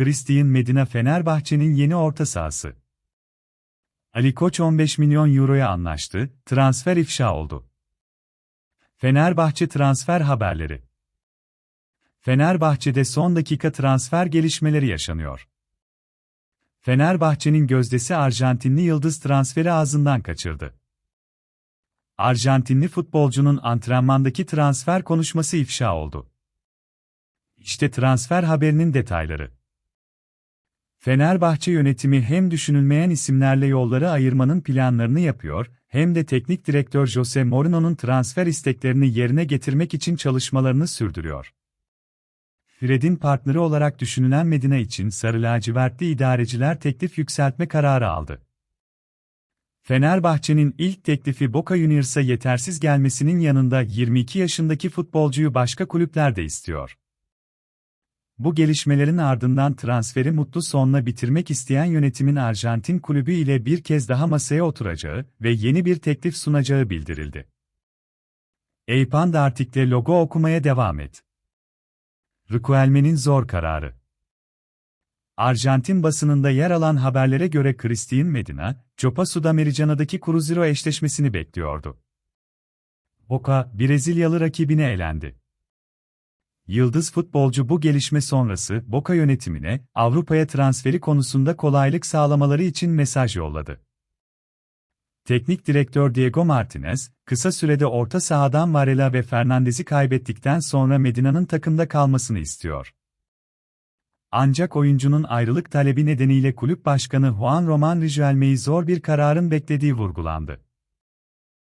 Christian Medina Fenerbahçe'nin yeni orta sahası. Ali Koç 15 milyon euroya anlaştı, transfer ifşa oldu. Fenerbahçe transfer haberleri. Fenerbahçe'de son dakika transfer gelişmeleri yaşanıyor. Fenerbahçe'nin gözdesi Arjantinli yıldız transferi ağzından kaçırdı. Arjantinli futbolcunun antrenmandaki transfer konuşması ifşa oldu. İşte transfer haberinin detayları. Fenerbahçe yönetimi hem düşünülmeyen isimlerle yolları ayırmanın planlarını yapıyor, hem de teknik direktör Jose Mourinho'nun transfer isteklerini yerine getirmek için çalışmalarını sürdürüyor. Fred'in partneri olarak düşünülen Medina için sarı lacivertli idareciler teklif yükseltme kararı aldı. Fenerbahçe'nin ilk teklifi Boca Juniors'a yetersiz gelmesinin yanında 22 yaşındaki futbolcuyu başka kulüpler de istiyor. Bu gelişmelerin ardından transferi mutlu sonla bitirmek isteyen yönetimin Arjantin kulübü ile bir kez daha masaya oturacağı ve yeni bir teklif sunacağı bildirildi. Eypan Dartik'le logo okumaya devam et. Riquelme'nin zor kararı. Arjantin basınında yer alan haberlere göre Christian Medina, Copa Sudamericana'daki Cruzeiro eşleşmesini bekliyordu. Boca, Brezilyalı rakibine elendi. Yıldız futbolcu bu gelişme sonrası Boca yönetimine Avrupa'ya transferi konusunda kolaylık sağlamaları için mesaj yolladı. Teknik direktör Diego Martinez, kısa sürede orta sahadan Varela ve Fernandez'i kaybettikten sonra Medina'nın takımda kalmasını istiyor. Ancak oyuncunun ayrılık talebi nedeniyle kulüp başkanı Juan Roman Riquelme'yi zor bir kararın beklediği vurgulandı.